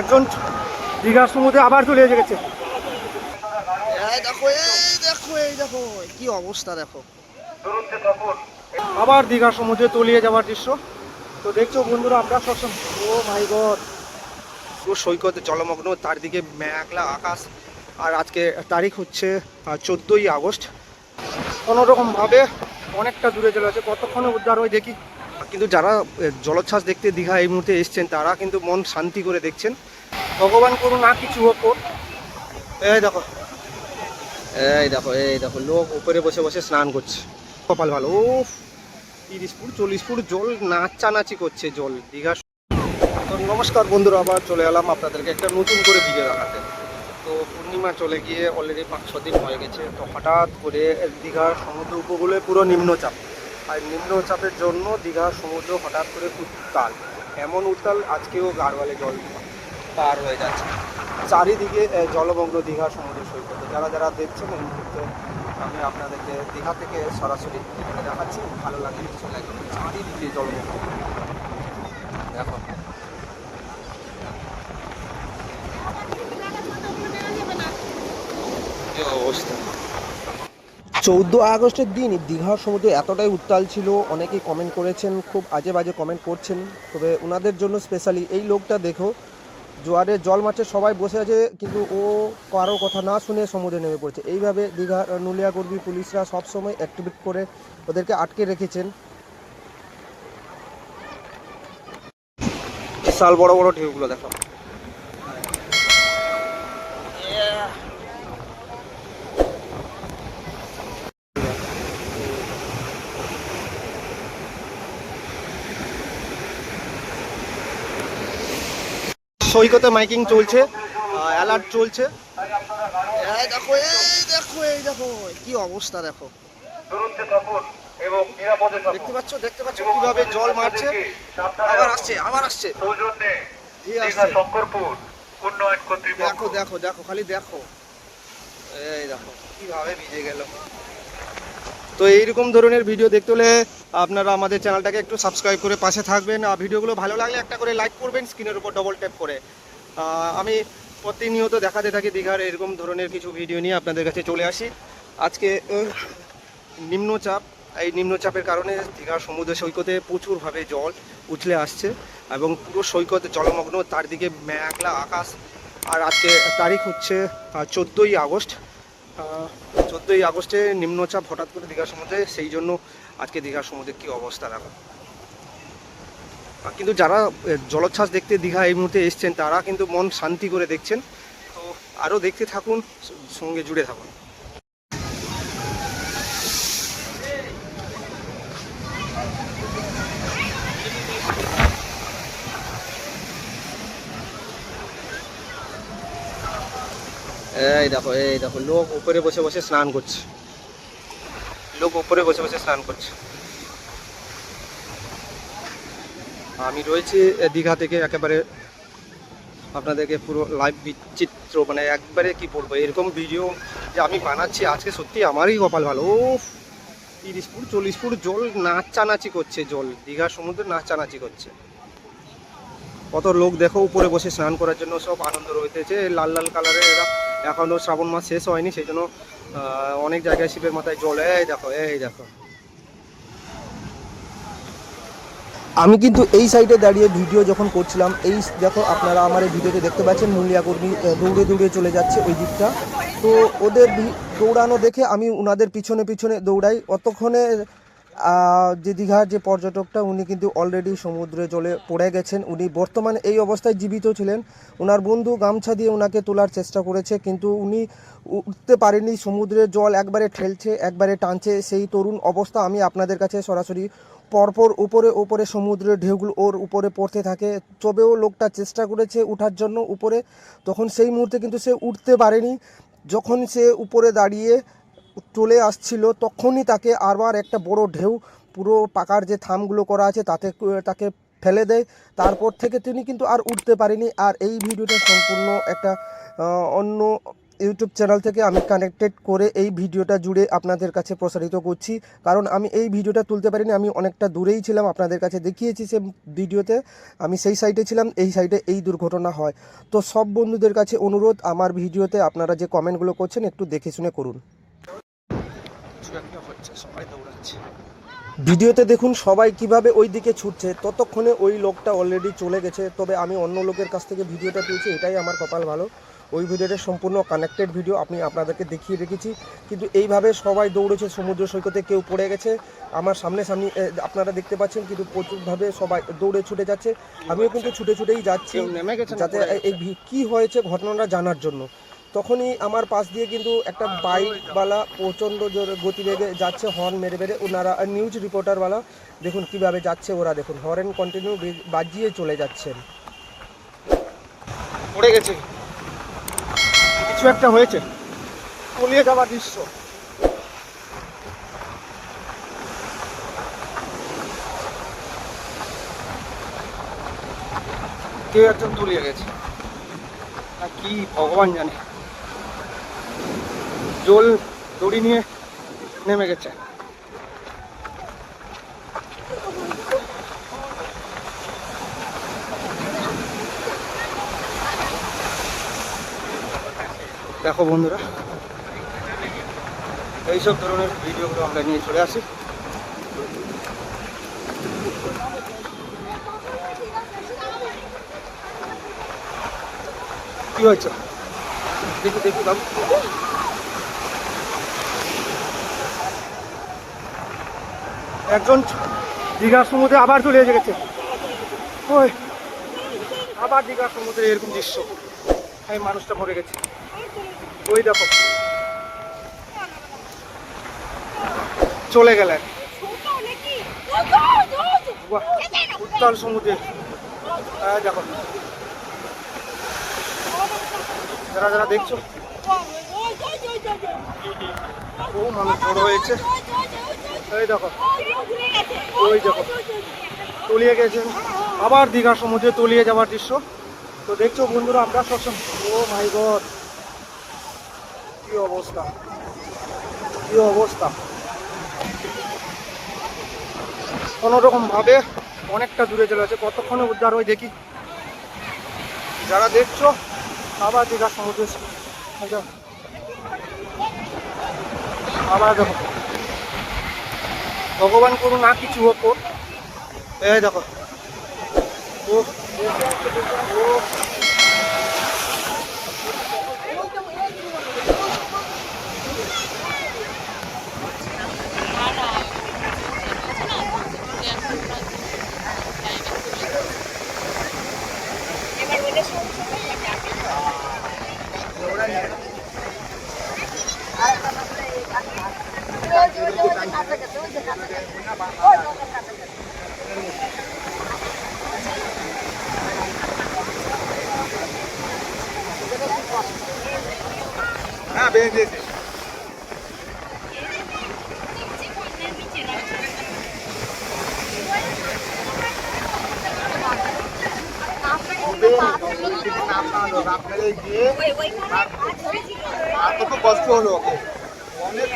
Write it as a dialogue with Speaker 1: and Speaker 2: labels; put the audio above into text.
Speaker 1: একজন দীঘার সমুদ্রে আবার চলে এসে গেছে।
Speaker 2: এই দেখো এই দেখো এই দেখো কি অবস্থা দেখো।
Speaker 1: আবার দীঘার সমুদ্রে তলিয়ে যাওয়ার দৃশ্য। তো দেখছ বন্ধুরা আমরা সবসময় ও মাই গড। পুরো সৈকত জলমগ্ন তার দিকে মেঘলা আকাশ। আর আজকে তারিখ হচ্ছে চোদ্দোই আগস্ট। কোনোরকমভাবে অনেকটা দূরে চলে আছে কতক্ষণে উদ্ধার হয় দেখি। কিন্তু যারা জলোচ্ছ্বাস দেখতে দীঘা এই মুহূর্তে এসছেন, তারা কিন্তু মন শান্তি করে দেখছেন। ভগবান করুন না কিছু হোক এই দেখো। এই দেখো এই দেখো, লোক উপরে বসে বসে স্নান করছে। কপাল ভালো ও তিরিশ ফুট, চল্লিশ ফুট জল, নাচানাচি করছে জল, দীঘা তো নমস্কার বন্ধুরা, আবার চলে এলাম আপনাদেরকে একটা নতুন করে ভিডিও দেখাতে। তো পূর্ণিমা চলে গিয়ে অলরেডি পাঁচ ছ দিন হয়ে গেছে, তো হঠাৎ করে দীঘার সমুদ্র উপকূলে পুরো নিম্নচাপ। আর নিম্নচাপের জন্য দীঘার সমুদ্র হঠাৎ করে উত্তাল এমন উত্তাল আজকেও গাড়ওয়ালে জল পার হয়ে যাচ্ছে। চারিদিকে জলমগ্ন দীঘার সমুদ্র সৈকতে। যারা যারা দেখছেন, এই মুহূর্তে আমি আপনাদেরকে দীঘা থেকে সরাসরি দেখাচ্ছি। ভালো লাগে কিছু চারিদিকে জলমগ্ন। দেখো। অবস্থা?
Speaker 2: চৌদ্দ আগস্টের দিন দীঘার সমুদ্রে এতটাই উত্তাল ছিল, অনেকেই কমেন্ট করেছেন, খুব আজে বাজে কমেন্ট করছেন। তবে ওনাদের জন্য স্পেশালি এই লোকটা দেখো, জোয়ারের জল মাঠে সবাই বসে আছে, কিন্তু ও কারও কথা না শুনে সমুদ্রে নেমে পড়েছে। এইভাবে দীঘা নুলিয়াগর্বী পুলিশরা সবসময় অ্যাক্টিভেট করে ওদেরকে আটকে রেখেছেন।
Speaker 1: বিশাল বড় বড় ঢেউগুলো দেখো। সৈকতে মাইকিং চলছে অ্যালার্ট চলছে।
Speaker 2: এই দেখো এই দেখো এই দেখো কি অবস্থা দেখো।
Speaker 1: দেখতে পাচ্ছ দেখতে পাচ্ছ কীভাবে জল মারছে? আবার আসছে আবার আসছে। দেখো দেখো দেখো খালি দেখো। এই দেখো কীভাবে ভিজে গেল। তো এইরকম ধরনের ভিডিও দেখতে হলে আপনারা আমাদের চ্যানেলটাকে একটু সাবস্ক্রাইব করে পাশে থাকবেন। আর ভিডিওগুলো ভালো লাগলে একটা করে লাইক করবেন স্ক্রিনের উপর ডবল ট্যাপ করে। আমি প্রতিনিয়ত দেখাতে থাকি দীঘার এরকম ধরনের কিছু ভিডিও নিয়ে আপনাদের কাছে চলে আসি। আজকে নিম্নচাপ, এই নিম্নচাপের কারণে দীঘার সমুদ্র সৈকতে প্রচুরভাবে জল উছলে আসছে এবং পুরো সৈকত জলমগ্ন তার দিকে মেঘলা আকাশ। আর আজকে তারিখ হচ্ছে চোদ্দোই আগস্ট। চোদ্দোই আগস্টে নিম্নচাপ হঠাৎ করে দীঘার সমুদ্রে, সেই জন্য আজকে দীঘার সমুদ্রে কী অবস্থা দেখো। কিন্তু যারা জলোচ্ছ্বাস দেখতে দীঘা এই মুহূর্তে এসছেন, তারা কিন্তু মন শান্তি করে দেখছেন। তো আরও দেখতে থাকুন, সঙ্গে জুড়ে থাকুন। এই দেখো এই দেখো, লোক উপরে বসে বসে স্নান করছে। লোক উপরে বসে বসে স্নান করছে। আমি রয়েছি দীঘা থেকে একেবারে আপনাদেরকে পুরো লাইভ বিচিত্র মানে একবারে কি বলব, এরকম ভিডিও যে আমি বানাচ্ছি আজকে সত্যি আমারই কপাল ভালো। ও তিরিশ ফুট, চল্লিশ ফুট জল নাচানাচি করছে জল, দীঘার সমুদ্রে নাচানাচি করছে। কত লোক দেখো উপরে বসে স্নান করার জন্য সব আনন্দ রয়েছে লাল লাল কালারের এরা এখনও শ্রাবণ মাস শেষ হয়নি সেই জন্য অনেক জায়গায় শিবের মাথায় জল, এই দেখো এই দেখো।
Speaker 2: আমি কিন্তু এই সাইডে দাঁড়িয়ে ভিডিও যখন করছিলাম, এই দেখো আপনারা আমার এই ভিডিওতে দেখতে পাচ্ছেন নুলিয়া কর্মী দৌড়ে দৌড়ে চলে যাচ্ছে ওই দিকটা। তো ওদের দৌড়ানো দেখে আমি ওনাদের পিছনে পিছনে দৌড়াই। অতক্ষণে যে দীঘার যে পর্যটকটা, উনি কিন্তু অলরেডি সমুদ্রে জলে পড়ে গেছেন। উনি বর্তমানে এই অবস্থায় জীবিত ছিলেন। ওনার বন্ধু গামছা দিয়ে ওনাকে তোলার চেষ্টা করেছে, কিন্তু উনি উঠতে পারেনি। সমুদ্রের জল একবারে ঠেলছে, একবারে টানছে। সেই তরুণ অবস্থা আমি আপনাদের কাছে সরাসরি পরপর উপরে উপরে সমুদ্রের ঢেউগুলো ওর উপরে পড়তে থাকে। তবেও লোকটা চেষ্টা করেছে ওঠার জন্য উপরে। তখন সেই মুহূর্তে কিন্তু সে উঠতে পারেনি। যখন সে উপরে দাঁড়িয়ে চলে আসছিল, তখনই তাকে আবার একটা বড় ঢেউ, পুরো পাকার যে থামগুলো করা আছে তাতে তাকে ফেলে দেয়। তারপর থেকে তিনি কিন্তু আর উঠতে পারেনি। আর এই ভিডিওটা সম্পূর্ণ একটা অন্য ইউটিউব চ্যানেল থেকে আমি কানেক্টেড করে এই ভিডিওটা জুড়ে আপনাদের কাছে প্রসারিত করছি। কারণ আমি এই ভিডিওটা তুলতে পারিনি, আমি অনেকটা দূরেই ছিলাম আপনাদের কাছে দেখিয়েছি সে ভিডিওতে। আমি সেই সাইডে ছিলাম, এই সাইডে এই দুর্ঘটনা হয়। তো সব বন্ধুদের কাছে অনুরোধ, আমার ভিডিওতে আপনারা যে কমেন্টগুলো করছেন, একটু দেখে শুনে করুন।
Speaker 1: কিছু সবাই দৌড়াচ্ছে।
Speaker 2: ভিডিওতে দেখুন সবাই কীভাবে ওই দিকে ছুটছে। ততক্ষণে ওই লোকটা অলরেডি চলে গেছে। তবে আমি অন্য লোকের কাছ থেকে ভিডিওটা পেয়েছি এটাই আমার কপাল ভালো। ওই ভিডিওটা সম্পূর্ণ কানেক্টেড ভিডিও আমি আপনাদেরকে দেখিয়ে রেখেছি। কিন্তু এইভাবে সবাই দৌড়েছে সমুদ্র সৈকতে কেউ পড়ে গেছে। আমার সামনে সামনে আপনারা দেখতে পাচ্ছেন কিন্তু প্রচুরভাবে সবাই দৌড়ে ছুটে যাচ্ছে। আমিও কিন্তু ছুটে ছুটেই যাচ্ছি যাতে এই কি হয়েছে ঘটনাটা জানার জন্য। তখনই আমার পাশ দিয়ে কিন্তু একটা বাইকওয়ালা প্রচণ্ড জোরে গতিবেগে যাচ্ছে হর্ন মেরে মেরে। ওনারা নিউজ রিপোর্টারওয়ালা দেখুন কীভাবে যাচ্ছে ওরা, দেখুন। হর্ন কন্টিনিউ বাজিয়ে চলে যাচ্ছেন।
Speaker 1: পড়ে গেছে। কিছু একটা হয়েছে। তলিয়ে যাওয়ার দৃশ্য। কেউ একজন তলিয়ে গেছে। কি ভগবান জানে। জল দড়ি নিয়ে নেমে গেছে। দেখো বন্ধুরা, এইসব ধরনের ভিডিওগুলো আমরা নিয়ে চলে আসি। কি হয়েছে? দেখি দেখি বাবু। একজন দীঘার সমুদ্রে আবার চলে এসে গেছে। ওই, আবার দীঘার সমুদ্রে এরকম দৃশ্য। এই মানুষটা মরে গেছে। ওই দেখো। চলে গেলেন। উত্তাল সমুদ্রে। দেখো। যারা যারা দেখছ। ও মানুষ বড় হয়েছে। এই দেখো। ওই দেখো। তলিয়ে গেছেন আবার দীঘা সমুদ্রে তলিয়ে যাওয়ার দৃশ্য। তো দেখছ বন্ধুরা, আমরা সবসময় ও মাই গড। কি অবস্থা। কি অবস্থা। কোনো রকম ভাবে অনেকটা দূরে চলে আছে কতক্ষণে উদ্ধার হয় দেখি। যারা দেখছ, আবার দীঘা সমুদ্রে আচ্ছা। আবার দেখো। ভগবান করুন না কিছু হতো। এই দেখো ও বেঁধে গিয়ে আর তো কষ্ট হলো ওকে। অনেক